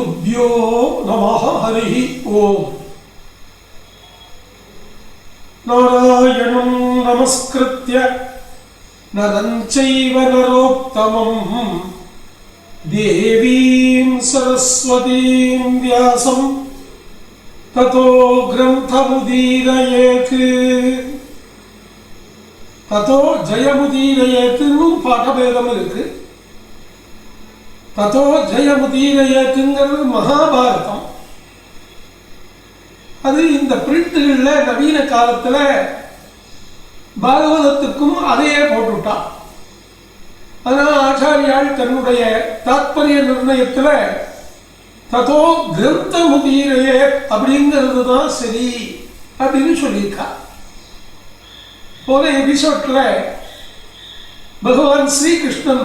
गुरुभ्यो नमः हरिः ओम् नारायणं नमस्कृत्य नरं चैव नरोत्तमम् देवीं सरस्वतीं व्यासं ततो ग्रन्थमुदीरयेत् தத்தோ ஜெயமுதீரயத்துன்னும் பாடபேதம் இருக்கு தத்தோ ஜெயமுதீரயத்துங்கிறது மகாபாரதம் அது இந்த பிரிண்ட்டுகளில் நவீன காலத்தில் பாகவதத்துக்கும் அதையே போட்டுவிட்டா அதனால் ஆச்சாரியால் தன்னுடைய தாத்பரிய நிர்ணயத்தில் ததோ கிரந்த முதீரையே அப்படிங்கிறது தான் சரி அப்படின்னு சொல்லியிருக்கா. போன எபிசோட்ல பகவான் ஸ்ரீகிருஷ்ணன்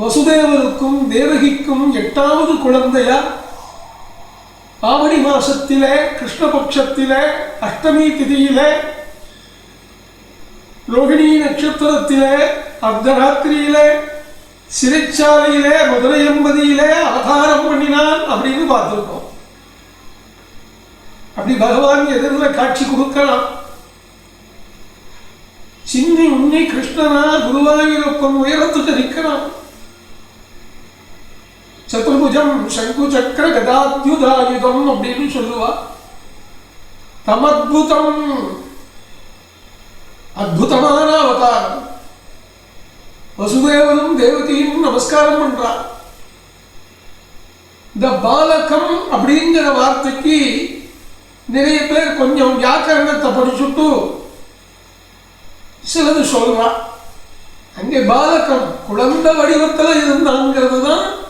வசுதேவருக்கும் தேவகிக்கும் எட்டாவது குழந்தையா? ஆவணி மாசத்திலே கிருஷ்ணபக்ஷத்திலே அஷ்டமி திதியிலே ரோகிணி நட்சத்திரத்திலே அர்த்தராத்திரியிலே சிறைச்சாலையிலே மதுரை எம்பதியிலே அவதாரம் பண்ணினான் அப்படின்னு பார்த்துருக்கோம். அப்படி பகவான் எதிரில் காட்சி கொடுக்கலாம். சின்னி உன்னி கிருஷ்ணனா குருவாயூரப்பன் உயரத்துக்கு நிற்கிறான். சதுர்புஜம் சங்கு சக்கர கதாத்யுதாயுதம் அப்படின்னு சொல்லுவா. தமத்புதம். அற்புதமான அவதாரம். வசுதேவனும் தேவதையும் நமஸ்காரம் பண்றார். இந்த பாலகம் அப்படிங்கிற வார்த்தைக்கு நிறைய பேர் கொஞ்சம் வியாக்கரணத்தை படிச்சுட்டு சிலது சொல்றான். அங்கே பாலகம் குழந்தை வடிவத்தில் இருந்தாங்கிறது தான்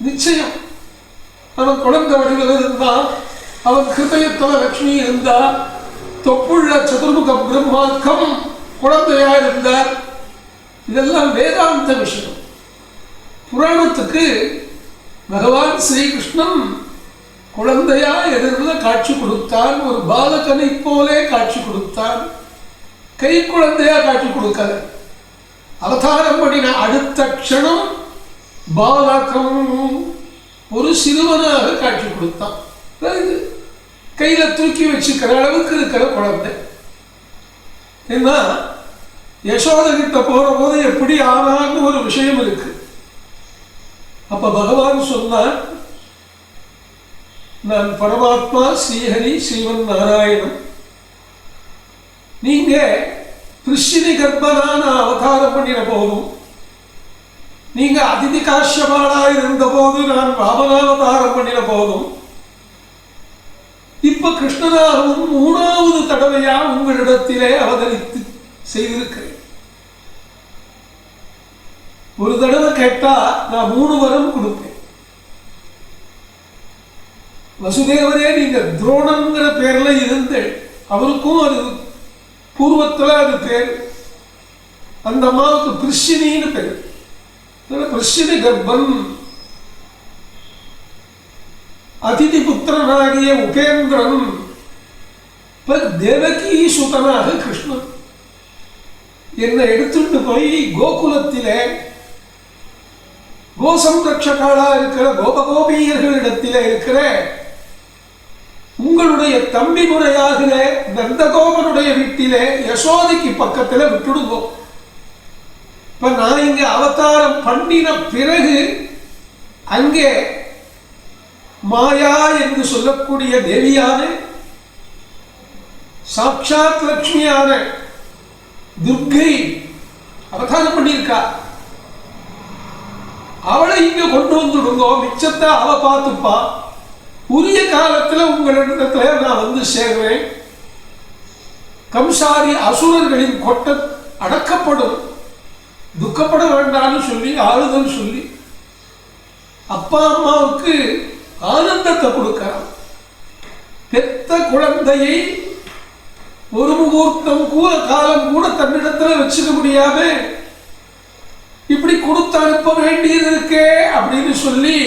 நிச்சயம். அவன் குழந்தை வடிவில் இருந்தான் அவன் ஹிருதயத்தில் லட்சுமி இருந்தா தொப்புள்ள சதுர்முகம் பிரம்மாக்கம் குழந்தையா இருந்தார் இதெல்லாம் வேதாந்த விஷயம். புராணத்துக்கு பகவான் ஸ்ரீகிருஷ்ணன் குழந்தையா எதிரில் காட்சி கொடுத்தான் ஒரு பாலகனை போலே காட்சி கொடுத்தான் கை குழந்தையா காட்சி கொடுக்கல. அவதாரம் பண்ணின அடுத்த க்ஷணம் பாலகம் ஒரு சிறுவனாக காட்சி கொடுத்தான். அதாவது கையில தூக்கி வச்சுக்கிற அளவுக்கு இருக்கிற குழந்தை. ஏன்னா யசோத கிட்ட போற போது எப்படி ஆனான்னு ஒரு விஷயம் இருக்கு. அப்ப பகவான் சொன்னார் நான் பரமாத்மா ஸ்ரீஹரி ஸ்ரீவன் நாராயணன். நீங்க கிருஷ்ணி நான் அவதாரம் பண்ணின போதும் நீங்க அதிதி காஷ்யபாலா இருந்த போது நான் வாமனாவதாரம் பண்ணின போதும் இப்ப கிருஷ்ணனாகவும் மூணாவது தடவையா உங்களிடத்திலே அவதரித்து செய்திருக்கிறேன். ஒரு தடவை கேட்டா நான் மூணு வரம் கொடுப்பேன். வசுதேவரே நீங்க துரோணங்கிற பேர்ல இருந்து அவருக்கும் அது பூர்வத்தில் அது பேர். அந்த அம்மாவுக்கு பிரிஷினின்னு பேர். பிரிஷினி கர்ப்பன் அதிதி புத்திரனாகிய உபேந்திரன் தேவகி சுதனாக கிருஷ்ணன் என்னை எடுத்துட்டு போய் கோகுலத்திலே கோசம்ரட்சகாலா இருக்கிற கோபகோபியர்களிடத்திலே இருக்கிற உங்களுடைய தம்பி முறையாகிற நந்தகோபனுடைய வீட்டிலே யசோதிக்கு பக்கத்தில் விட்டுடுவோம் இப்ப நான் இங்க அவதாரம் பண்ணின பிறகு அங்கே மாயா என்று சொல்லக்கூடிய தேவியான சாட்சாத் லட்சுமியான துர்கை அவதாரம் பண்ணியிருக்கா. அவளை இங்க கொண்டு வந்துடுங்கோ மிச்சத்தை அவ பார்த்துப்பா. உரிய காலத்துல உங்களிடத்துல நான் வந்து சேர்வேன். கம்சாரி அசுரர்களின் கொட்ட அடக்கப்படும். துக்கப்பட வேண்டாம்னு சொல்லி ஆறுதல் சொல்லி அப்பா அம்மாவுக்கு ஆனந்தத்தை கொடுக்கிறான். பெத்த குழந்தையை ஒரு முகூர்த்தம் கூட காலம் கூட தன்னிடத்தில் வச்சுக்க முடியாம இப்படி கொடுத்து அனுப்ப வேண்டியது இருக்கே அப்படின்னு சொல்லி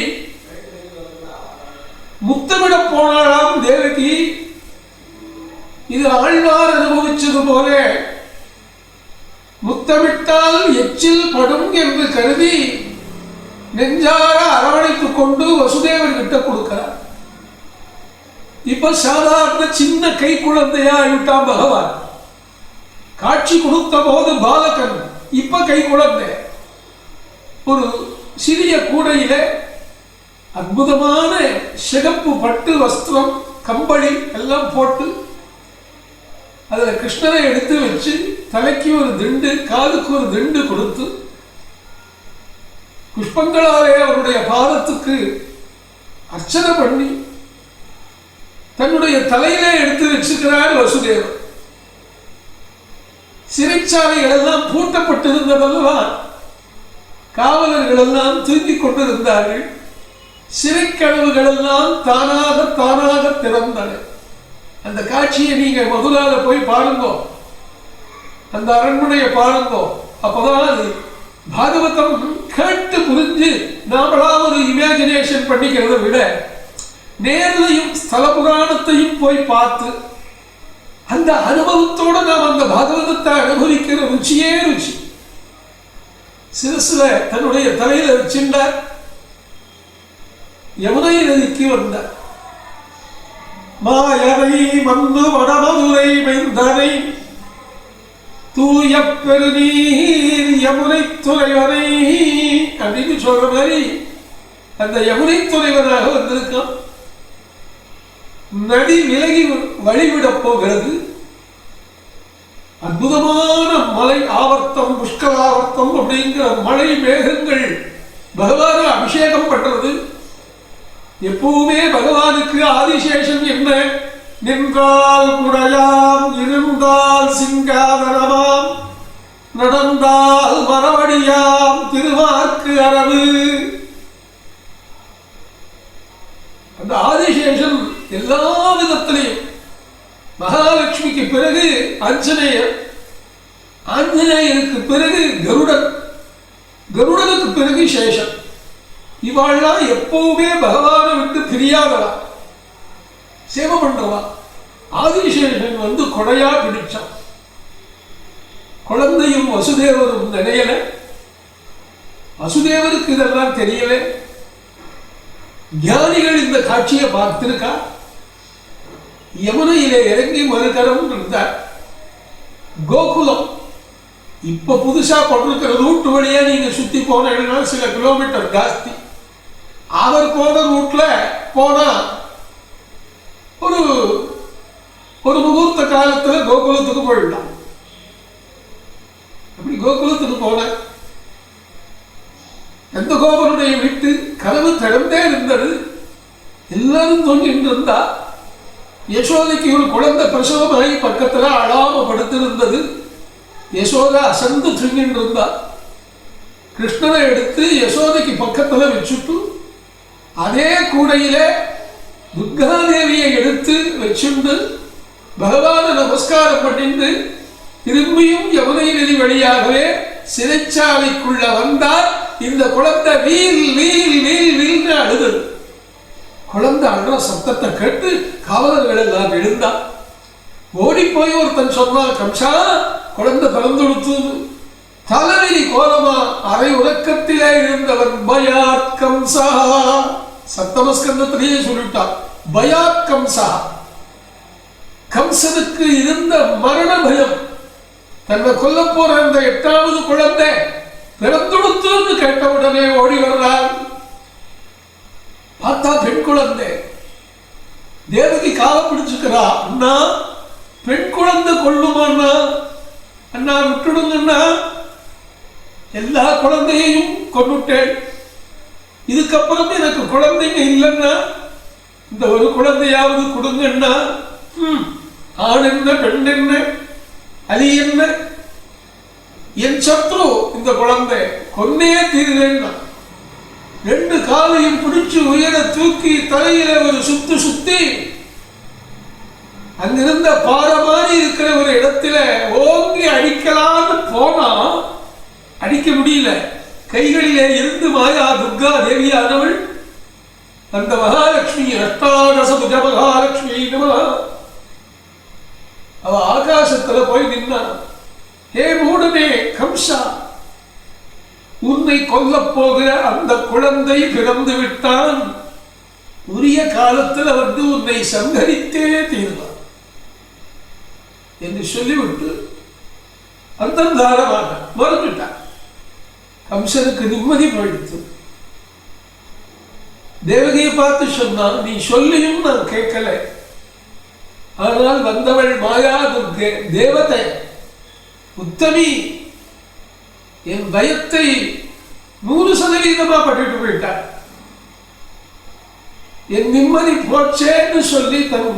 முத்தமிட போனாலாம் தேவகி. இது ஆழ்வார் அனுபவிச்சது போல முத்தமிட்டால் எச்சில் படும் என்று கருதி நெஞ்சார அரவணைத்துக் கொண்டு வசுதேவர் கிட்ட கொடுக்கிறார். இப்ப சாதாரண சின்ன கை குழந்தையா ஆகிவிட்டான் பகவான். காட்சி கொடுத்த போது பாலகன் இப்ப கை குழந்தை. ஒரு சிறிய கூடையில அற்புதமான சிகப்பு பட்டு வஸ்திரம் கம்பளி எல்லாம் போட்டு அதுல கிருஷ்ணரை எடுத்து வச்சு தலைக்கு ஒரு திண்டு காலுக்கு ஒரு திண்டு கொடுத்து புஷ்பங்களாலே அவருடைய பாதத்துக்கு அர்ச்சனை பண்ணி தன்னுடைய தலையிலே எடுத்து வச்சுக்கிறார் வசுதேவன். சிறைச்சாலைகள் எல்லாம் பூட்டப்பட்டிருந்ததல்லவா காவலர்கள் எல்லாம் தூங்கிக் கொண்டிருந்தார்கள். சிறை கனவுகள் எல்லாம் தானாக தானாக திறந்தன அந்த காட்சியை நீங்க மதுராவில் போய் பாருங்கோ. அந்த அரண்மனையை பாருங்கோ. அப்போதான் அது பாகவதம் கேட்டு புரிஞ்சு நாமளா ஒரு இமேஜினேஷன் பண்ணிக்கிறத விட நேர்லையும் ஸ்தல புராணத்தையும் போய் பார்த்து அந்த அனுபவத்தோட நாம் அந்த பாகவதத்தை அனுபவிக்கிற ருச்சியே ருச்சி. சிறுசுல தன்னுடைய தலையில வச்சிருந்தார் யமுனை நதிக்கு வந்தார். மாயவை வந்து வடமதுரை மைந்தனை தூய பெருநீர் யமுனை துறைவனை அப்படின்னு சொல்ற மாதிரி அந்த யமுனை துறைவனாக வந்திருக்கான். நடி விலகி வழிவிடப் போகிறது. அற்புதமான மலை ஆவர்த்தம் புஷ்கராவர்த்தம் அப்படிங்கிற மழை மேகங்கள் பகவான அபிஷேகம் பண்றது. எப்பவுமே பகவானுக்கு ஆதிசேஷன் என்ன? நின்றால் குடையாம் இருந்தால் சிங்காதனமாம். நடந்தால் மரவடியாம் திருவாக்கு அரவு. அந்த ஆதிசேஷன் எல்லா விதத்திலையும். மகாலட்சுமிக்கு பிறகு ஆஞ்சநேயர் ஆஞ்சநேயருக்கு பிறகு கருடன். கருடனுக்கு பிறகு சேஷன். இவாள்லாம் எப்பவுமே பகவான தெரியாதவா சேவை பண்றவா ஆதிசேஷன் வந்து கொடையா பிடிச்சான் குழந்தையும் வசுதேவரும் நினையல. வசுதேவருக்கு இதெல்லாம் தெரியல. ஞானிகள் இந்த காட்சியை பார்த்திருக்கா? யமுனையிலே இறங்கி மறுகரம் இருந்தார். கோகுலம் இப்ப புதுசா போட்டிருக்கிற ரூட் வழியா நீங்க சுத்தி போனீங்கன்னா சில கிலோமீட்டர் ஜாஸ்தி. அவர் போன ரூட்ல போனா ஒரு ஒரு முகூர்த்த காலத்துல கோகுலத்துக்கு போயிடலாம் அப்படி கோகுலத்துக்கு போன எந்த கோபனுடைய வீட்டு கதவு திறந்தே இருந்தது. எல்லாரும் தொங்கிட்டு இருந்தா யசோதைக்கு ஒரு குழந்தை பிரசவமாகி பக்கத்துல அழாம படுத்திருந்தது யசோதா அசந்து தூங்கிட்டு இருந்தா கிருஷ்ணனை எடுத்து யசோதைக்கு பக்கத்துல வச்சுட்டு அதே கூடையில துர்காதேவியை எடுத்து வச்சுண்டு பகவான நமஸ்காரம் பண்ணிட்டு திரும்பியும் யமுனை நதி வழியாகவே சிறைச்சாலைக்குள்ள வந்தால் இந்த குழந்தை வீல் வீல் வீல் வீல்னு அழுதது. குழந்தை அழுற சத்தத்தை கேட்டு காவலர்கள் எல்லாம் எழுந்தா. ஓடி போய் ஒருத்தன் சொன்னான் கம்சா குழந்தை பிறந்தொடுத்து. தலைவிரி கோலமா அரை உறக்கத்திலே இருந்தவன் பயாத் கம்சா. சப்தமஸ்கந்தத்திலேயே சொல்லிட்டான் பயாத் கம்சா. கம்சனுக்கு இருந்த மரண பயம் தன்னை கொல்ல போற அந்த எட்டாவது குழந்தை பிறந்துடுத்துன்னு கேட்டவுடனே ஓடி வர்றான் பார்த்தா பெண் குழந்தை. தேவகி கால பிடிச்சுக்கிறா. அண்ணா பெண் குழந்தை கொள்ளுமாண்ணா அண்ணா? விட்டுடுங்கண்ணா எல்லா குழந்தையையும் கொண்டுட்டேன் இதுக்கப்புறம் எனக்கு குழந்தைங்க இல்லைன்னா இந்த ஒரு குழந்தையாவது கொடுங்கன்னா ஆண் என்ன பெண் என்ன அலி என்ன? என் சத்ரு இந்த குழந்தை கொன்னே தீர்வேன்னா ரெண்டு காலையும் பிடிச்சு உயர தூக்கி தலையில ஒரு சுத்து சுத்தி அங்கிருந்த பாறை மாதிரி இருக்கிற ஒரு இடத்துல ஓங்கி அடிக்கலாம்னு போனா அடிக்க முடியல. கைகளிலே இருந்து மாயா துர்கா தேவியானவள். அந்த மகாலட்சுமி அஷ்டாதச மகாலட்சுமி அவ ஆகாசத்துல போய் நின்னா ஹே மூடனே கம்சா உன்னை கொல்லப் போகிற அந்த குழந்தை பிறந்து விட்டான். உரிய காலத்தில் வந்து உன்னை சங்கரித்தே தீர்வான். என்று சொல்லிவிட்டு அந்தந்தாரமாக மறந்துட்டான். கம்சனுக்கு நிம்மதி போயிடுத்து தேவகியை பார்த்து சொன்னான் நீ சொல்லியும் நான் கேட்கல. ஆனால் வந்தவள் மாயா துர்க்கே தேவதை உத்தமி. என் பயத்தை நூறு சதவீதமா பட்டுட்டு போயிட்டார் என் நிம்மதி போச்சேன்னு சொல்லி தன்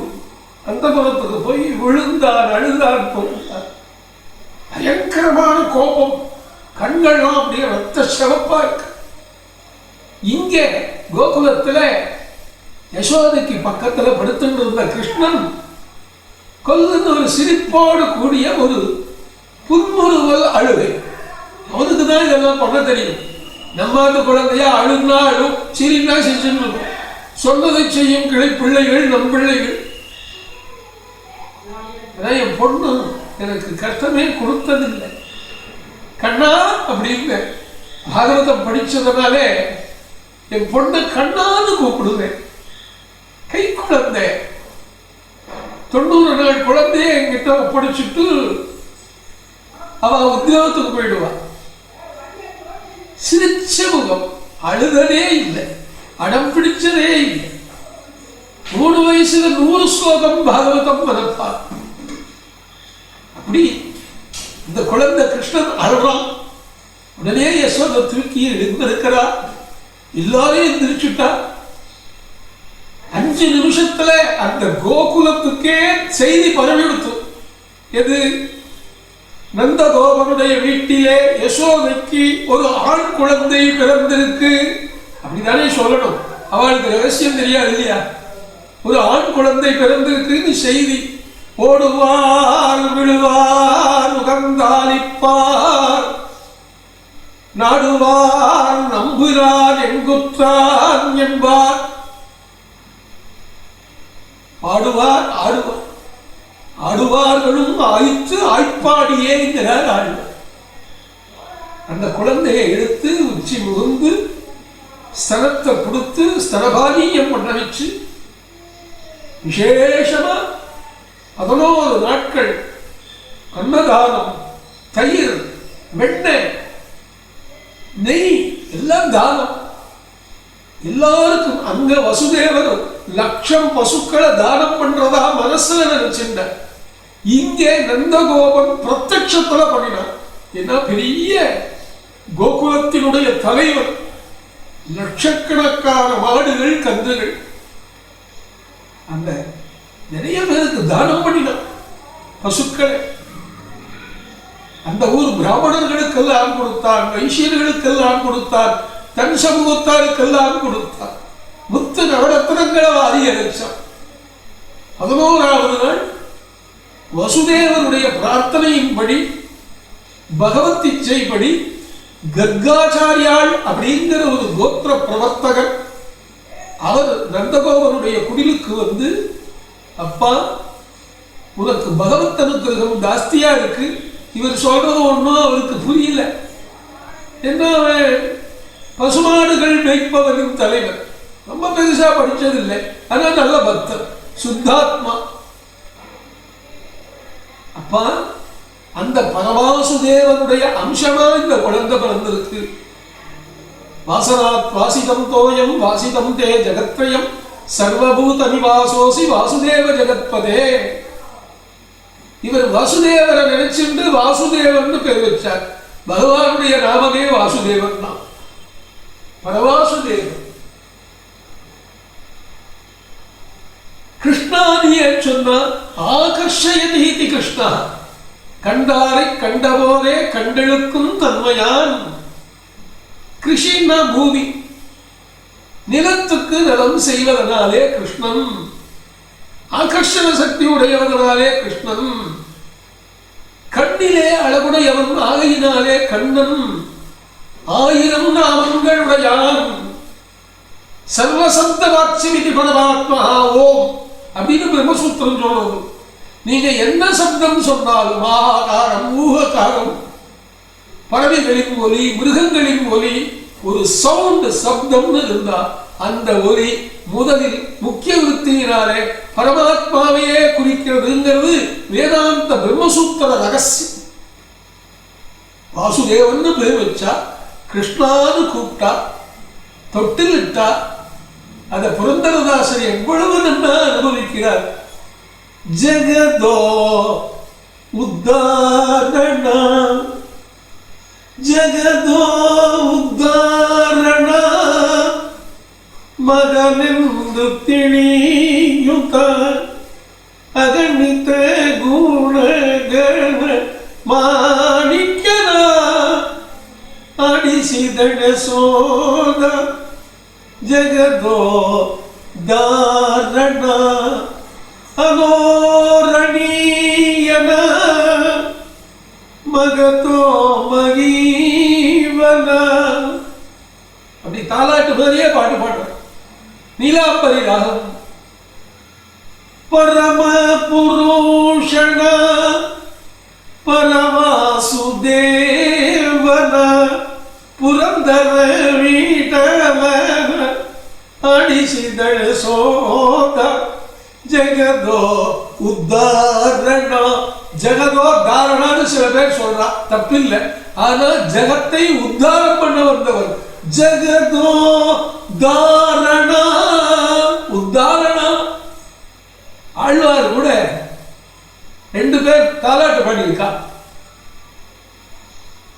அந்த புறத்துக்கு போய் விழுந்தார் அழுதார் பொருந்தார் பயங்கரமான கோபம். கண்கள்லாம் அப்படியே ரத்த சிவப்பா இருக்கு. இங்கே கோகுலத்தில் யசோதைக்கு பக்கத்தில் படுத்துட்டு இருந்த கிருஷ்ணன் கொல்லுன்னு ஒரு சிரிப்போடு கூடிய ஒரு புன்முறுவல் அழுகை. அவனுக்கு தான் இதெல்லாம் பண்ண தெரியும். நம்ம அந்த குழந்தையா அழுனா அழும் சிரினா சிரிச்சுன்னு இருக்கும் சொன்னதை செய்யும் கிளை பிள்ளைகள் நம் பிள்ளைகள். என் பொண்ணு எனக்கு கஷ்டமே கொடுத்ததில்லை. கண்ணா அப்படின்னு பாகவதம் படிச்சதுனாலே என் பொண்ணை கண்ணான்னு கூப்பிடுவேன். கை குழந்தை. தொண்ணூறு நாள் குழந்தைய என்கிட்ட ஒப்படைச்சிட்டு அவ உத்தியோகத்துக்கு போயிடுவான் சிரிச்ச முகம். அழுதலே இல்லை. அடம் பிடிச்சதே இல்லை. மூணு வயசுல நூறு ஸ்லோகம் பாகவதம் மனப்பா அப்படி இந்த குழந்தை கிருஷ்ணன் அழுறான் உடனே யசோதை தூக்கி எழுந்திருக்கிறா எல்லாரையும் எந்திரிச்சுட்டா அஞ்சு நிமிஷத்துல அந்த கோகுலத்துக்கே செய்தி பரவிடுத்து எது? நந்தகோபனுடைய வீட்டிலே யசோதைக்கு ஒரு ஆண் குழந்தை பிறந்திருக்கு. அப்படிதானே சொல்லணும். அவளுக்கு ரகசியம் தெரியாது இல்லையா? ஒரு ஆண் குழந்தை பிறந்திருக்குன்னு செய்தி. ஓடுவார் விழுவார் உகந்தாளிப்பார் நாடுவார் நம்புகிறார் எங்குற்றான் என்பார். பாடுவார் ஆடுவார் ஆடுவார்களும் ஆயிற்று ஆய்ப்பாடியே என்கிறார் ஆழ்வார் அந்த குழந்தையை எடுத்து உச்சி முகுந்து ஸ்தனத்தை கொடுத்து ஸ்தனபானியம் பண்ண வச்சு விசேஷமா பதினோரு நாட்கள் அன்னதானம் தயிர் வெண்ணெய் நெய் எல்லாம் தானம். எல்லாருக்கும் அங்க வசுதேவரும் லட்சம் பசுக்களை தானம் பண்றதா மனசுல நினைச்சிருந்த. இங்கே நந்தகோபன் பிரத்யத்துல பண்ணினார் ஏன்னா பெரிய கோகுலத்தினுடைய தலைவர் லட்சக்கணக்கான மாடுகள் கன்றுகள். அந்த நிறைய பேருக்கு தானம் பண்ணினான் பசுக்களை. அந்த ஊர் பிராமணர்களுக்கெல்லாம் கொடுத்தான் வைசியர்களுக்கெல்லாம் கொடுத்தான் தன் சமூகத்தாருக்கெல்லாம் கொடுத்தான் முத்து நவரத்னங்களை வாரி அழைச்சான் பதினோராவது நாள் வசுதேவனுடைய பிரார்த்தனையின்படி பகவத் இச்சைப்படி கர்காச்சாரியாள் அப்படிங்கிற ஒரு கோத்திர பிரவர்த்தகர் அவர் நந்தகோபனுடைய குடிலுக்கு வந்து அப்பா உனக்கு பகவத் அனுகிரகம் ஜாஸ்தியா இருக்கு. இவர் சொல்றது ஒன்றும் அவருக்கு புரியல. என்ன பசுமாடுகள் மேய்ப்பவரின் தலைவர். ரொம்ப பெருசா படிச்சதில்லை. ஆனா நல்ல பக்தர். சுத்தாத்மா. அப்பா அந்த பரமாசுதேவனுடைய அம்சமா இந்த குழந்தை பிறந்திருக்கு. வாசனாத் வாசிதம் தோயம் வாசிதம் தே ஜகத்வயம். சர்வபூத நிவாசோசி வாசுதேவ ஜெகத்பதே. இவர் வாசுதேவரை நினைச்சுட்டு வாசுதேவன் பேர் வச்சார். பகவானுடைய நாமமே வாசுதேவன் தான். பரவாசுதேவன். கிருஷ்ணானிய சொன்னா ஆகர்ஷயதீதி கிருஷ்ணா. கண்டாரை கண்டபோதே கண்டெழுக்கும் தன்மையான். கிருஷின்னா பூமி. நிலத்துக்கு நலம் செய்வதனாலே கிருஷ்ணன். ஆகர்ஷண சக்தி உடையவனாலே கிருஷ்ணன். கண்ணிலே அழகுடையவன் ஆகையினாலே கண்ணன். ஆயிரம் நாமங்கள் உடையான். சர்வசந்த வாட்சிமிதி பரமாத்மா ஓம் அப்படின்னு பிரம்மசூத்திரம் சொல்றது நீங்க என்ன சப்தம் சொன்னாலும் ஆகாரம் ஊககாரம் பறவைகளின் ஒலி மிருகங்களின் ஒலி ஒரு சவுண்ட் சப்தம்னு இருந்தா அந்த ஒலி முதலில் முக்கிய விருத்தியினாலே பரமாத்மாவையே குறிக்கிறதுங்கிறது வேதாந்த பிரம்மசூத்திர ரகசியம். வாசுதேவன் பேர் வச்சா கிருஷ்ணான்னு கூப்பிட்டா தொட்டில் இட்டா அதை புரந்தரதாசன் எவ்வளவு நன்னா அனுபவிக்கிறார். ஜெகதோ உத்தாரணம் ജഗതോദ്ധാരണ മകനെന്തു തിണിയുക അഗണിത ഗുണഗണ മാണിക്കന അടിസിതട സോദ ജഗതോ ധാരണ അനോര மகத்தோ மகீவன அப்படி தாலாட்டு மாதிரியே பாட்டு பாடுற நீலாம்பரி ராகம் பரம புருஷன பரமாசுதேவன புரந்தர வீட்டவன அடிசிதழ சோதா ஜெகதோ உத்தாரண. ஜெகதோ தாரணான்னு சில பேர் சொல்றா. தப்பில்லை. ஆனா ஜெகத்தை உத்தாரம் பண்ண வந்தவர் ஜெகதோ தாரணா. உத்தாரணா. ஆழ்வார் கூட ரெண்டு பேர் தாலாட்டு பண்ணியிருக்கா.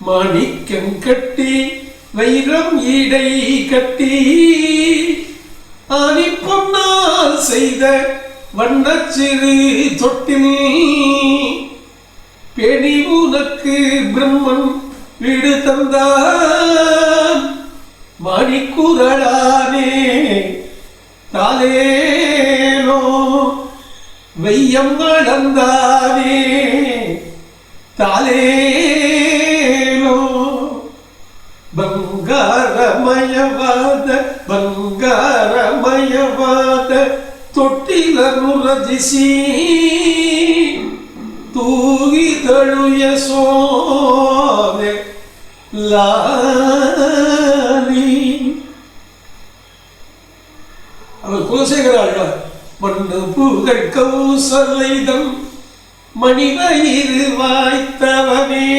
மாணிக்கம் கட்டி வைரம் ஈடை கட்டி ஆனி பொன்னால் செய்த வண்ணச்சிறு தொட்டினி. பெடி உனக்கு பிரம்மன் வீடு தந்தான். மணிக்குரலானே தாலேனோ வெய்யம் நடந்தானே தாலேனோ பங்காரமயவாத பங்காரமயவாத ಬಂಗಾರಮಯವಾದ ತೊಟ್ಟಿಲನ್ನು ರಚಿಸಿ ತೂಗಿದಳು ಯಶೋದೆ ಲಾರಿ அவர் குலசேகர ஆழ்வார் மண்ணு புகழ் கௌசலைதம் மணிவயிறு வாய்த்தவனே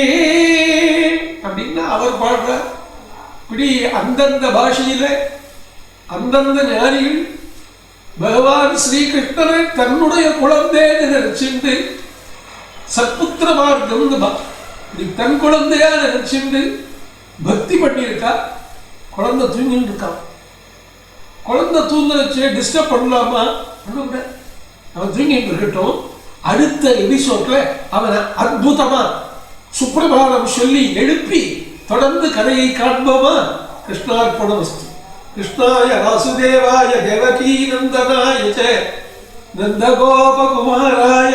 அப்படின்னு அவர் பாடுறார் இப்படி அந்தந்த பாஷையில அந்தந்த ஞானிகள் பகவான் ஸ்ரீகிருஷ்ணனை தன்னுடைய குழந்தைன்னு நினைச்சுண்டு சத்புத்திர மார்க்கம் தன் குழந்தையா நினைச்சுண்டு பக்தி பண்ணியிருக்கா? குழந்தை தூங்கிட்டு இருக்கான் குழந்தை தூங்குறச்சு டிஸ்டர்ப் பண்ணலாமா? பண்ணக்கூடாது அவன் தூங்கிட்டு இருக்கட்டும் அடுத்த எபிசோட்ல அவனை அற்புதமா சுப்பிரபாதம் சொல்லி எழுப்பி தொடர்ந்து கதையை காண்போமா? கிருஷ்ணார்பணம் வஸ்து कृष्णाय वासुदेवाय देवकीनन्दनाय च नन्दगोपकुमाराय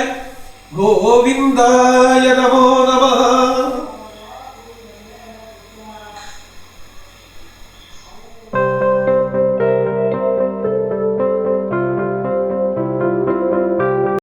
गोविन्दाय नमो नमः